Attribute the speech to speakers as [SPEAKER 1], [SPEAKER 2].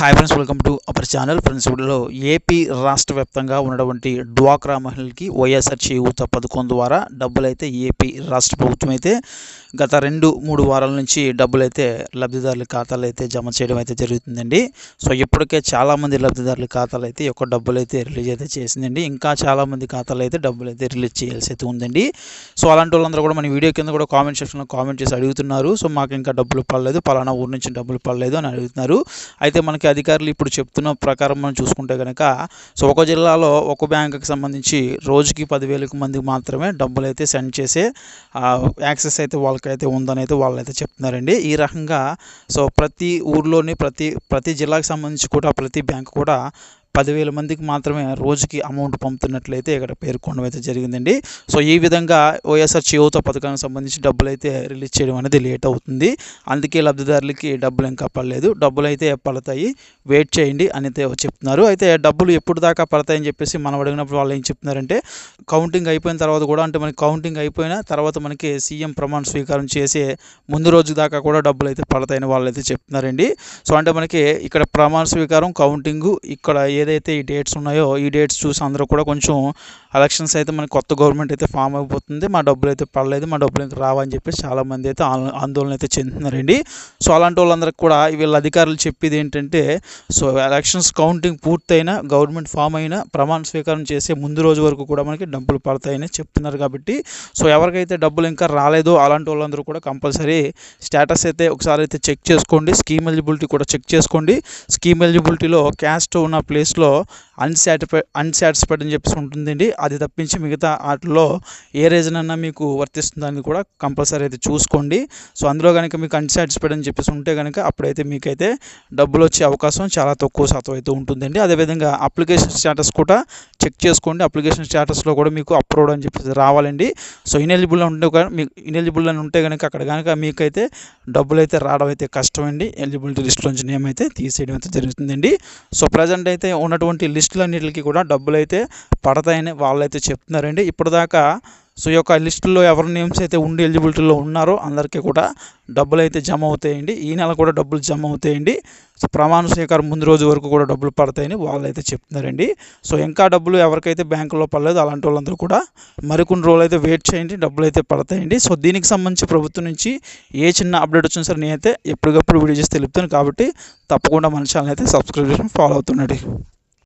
[SPEAKER 1] Hi friends welcome to our channel friends వీడియోలో AP రాష్ట్ర వ్యాప్తంగా ఉన్నటువంటి డ్వాక్రా మహిళలకి వైఎస్ఆర్ చేయూత పథకం ద్వారా డబ్బులైతే ఏపీ రాష్ట్ర ప్రభుత్వం అయితే గత రెండు మూడు వారాల నుంచి డబ్బులైతే లబ్ధిదారుల ఖాతాలు అయితే జమ చేయడం అయితే జరుగుతుందండి. సో ఇప్పటికే చాలామంది లబ్ధిదారుల ఖాతాలు అయితే ఒక యొక్క డబ్బులు అయితే రిలీజ్ అయితే చేసిందండి. ఇంకా చాలామంది ఖాతాలు అయితే డబ్బులు అయితే రిలీజ్ చేయాల్సి అయితే ఉందండి. సో అలాంటి వాళ్ళందరూ కూడా మన వీడియో కింద కూడా కామెంట్ సెక్షన్లో కామెంట్ చేసి అడుగుతున్నారు. సో మాకు ఇంకా డబ్బులు పడలేదు. పలానా ఊరు నుంచి డబ్బులు పడలేదు అని అడుగుతున్నారు. అయితే మనకి అధికారులు ఇప్పుడు చెప్తున్న ప్రకారం మనం చూసుకుంటే కనుక సో ఒక జిల్లాలో ఒక బ్యాంకుకి సంబంధించి రోజుకి పదివేలకు మందికి మాత్రమే డబ్బులు అయితే సెండ్ చేసే యాక్సెస్ అయితే వాళ్ళకైతే ఉందని అయితే వాళ్ళైతే చెప్తున్నారండి. ఈ రకంగా సో ప్రతి ఊర్లోని ప్రతి ప్రతి జిల్లాకు సంబంధించి కూడా ప్రతి బ్యాంకు కూడా పదివేల మందికి మాత్రమే రోజుకి అమౌంట్ పంపుతున్నట్లయితే ఇక్కడ పేర్కొనడం అయితే జరిగిందండి. సో ఈ విధంగా వైఎస్ఆర్ చేయూత పథకానికి సంబంధించి డబ్బులు అయితే రిలీజ్ చేయడం అనేది లేట్ అవుతుంది. అందుకే లబ్ధిదారులకి డబ్బులు ఇంకా పడలేదు. డబ్బులు అయితే పడతాయి. వెయిట్ చేయండి అని అయితే చెప్తున్నారు. అయితే డబ్బులు ఎప్పుడు దాకా పడతాయని చెప్పేసి మనం అడిగినప్పుడు వాళ్ళు ఏం చెప్తున్నారంటే కౌంటింగ్ అయిపోయిన తర్వాత కూడా అంటే మనకి కౌంటింగ్ అయిపోయిన తర్వాత మనకి సీఎం ప్రమాణ స్వీకారం చేసే ముందు రోజు దాకా కూడా డబ్బులు అయితే పడతాయని వాళ్ళు అయితే చెప్తున్నారండి. సో అంటే మనకి ఇక్కడ ప్రమాణ స్వీకారం కౌంటింగ్ ఇక్కడ ఏ ఏదైతే ఈ డేట్స్ ఉన్నాయో ఈ డేట్స్ చూసి అందరూ కూడా కొంచెం ఎలక్షన్స్ అయితే మనకి కొత్త గవర్నమెంట్ అయితే ఫామ్ అయిపోతుంది. మా డబ్బులు అయితే పడలేదు మా డబ్బులు ఇంకా రావని చెప్పేసి చాలామంది అయితే ఆందోళన అయితే చెందుతున్నారండి. సో అలాంటి వాళ్ళందరికీ కూడా వీళ్ళ అధికారులు చెప్పేది ఏంటంటే సో ఎలక్షన్స్ కౌంటింగ్ పూర్తయిన గవర్నమెంట్ ఫామ్ అయిన ప్రమాణ స్వీకారం చేసే ముందు రోజు వరకు కూడా మనకి డబ్బులు పడతాయని చెప్తున్నారు కాబట్టి సో ఎవరికైతే డబ్బులు ఇంకా రాలేదో అలాంటి వాళ్ళందరూ కూడా కంపల్సరీ స్టేటస్ అయితే ఒకసారి అయితే చెక్ చేసుకోండి. స్కీమ్ ఎలిజిబిలిటీ కూడా చెక్ చేసుకోండి. స్కీమ్ ఎలిజిబిలిటీలో క్యాస్ట్ ఉన్న ప్లేస్ আসলো అన్సాటిఫై అన్సాటిస్ఫైడ్ అని చెప్పేసి ఉంటుందండి. అది తప్పించి మిగతా వాటిలో ఏ రీజన్ అన్నా మీకు వర్తిస్తుందని కూడా కంపల్సరీ అయితే చూసుకోండి. సో అందులో కనుక మీకు అన్సాటిస్ఫైడ్ అని చెప్పేసి ఉంటే కనుక అప్పుడైతే మీకైతే డబ్బులు వచ్చే అవకాశం చాలా తక్కువ శాతం అయితే ఉంటుందండి. అదేవిధంగా అప్లికేషన్ స్టేటస్ కూడా చెక్ చేసుకోండి. అప్లికేషన్ స్టేటస్లో కూడా మీకు అప్రూవ్డ్ అని చెప్పేసి రావాలండి. సో ఇనెలిజిబుల్ ఉంటే మీకు ఇనెలిజిబుల్ అని ఉంటే కనుక అక్కడ కనుక మీకైతే డబ్బులు అయితే రావడం అయితే కష్టమండి. ఎలిజిబిలిటీ లిస్ట్లోంచి నేమ్ అయితే తీసేయడం అయితే జరుగుతుందండి. సో ప్రజెంట్ అయితే ఉన్నటువంటి లిస్ట్ లిస్టులన్నిటికి కూడా డబ్బులు అయితే పడతాయని వాళ్ళైతే చెప్తున్నారండి. ఇప్పటిదాకా సో ఈ యొక్క లిస్టులో ఎవరి నేమ్స్ అయితే ఉండి ఎలిజిబిలిటీలో ఉన్నారో అందరికీ కూడా డబ్బులు అయితే జమ అవుతాయండి. ఈ నెల కూడా డబ్బులు జమ అవుతాయండి. సో ప్రమాణ స్వీకారం ముందు రోజు వరకు కూడా డబ్బులు పడతాయని వాళ్ళు అయితే చెప్తున్నారండి. సో ఇంకా డబ్బులు ఎవరికైతే బ్యాంకులో పడలేదు అలాంటి వాళ్ళందరూ కూడా మరికొన్ని రోజులు అయితే వెయిట్ చేయండి. డబ్బులు అయితే పడతాయండి. సో దీనికి సంబంధించి ప్రభుత్వం నుంచి ఏ చిన్న అప్డేట్ వచ్చినా సరే నేనైతే ఎప్పటికప్పుడు వీడియో చేసి తెలుపుతాను. కాబట్టి తప్పకుండా మన ఛానల్ అయితే సబ్స్క్రైబ్ ఫాలో అవుతున్నాడు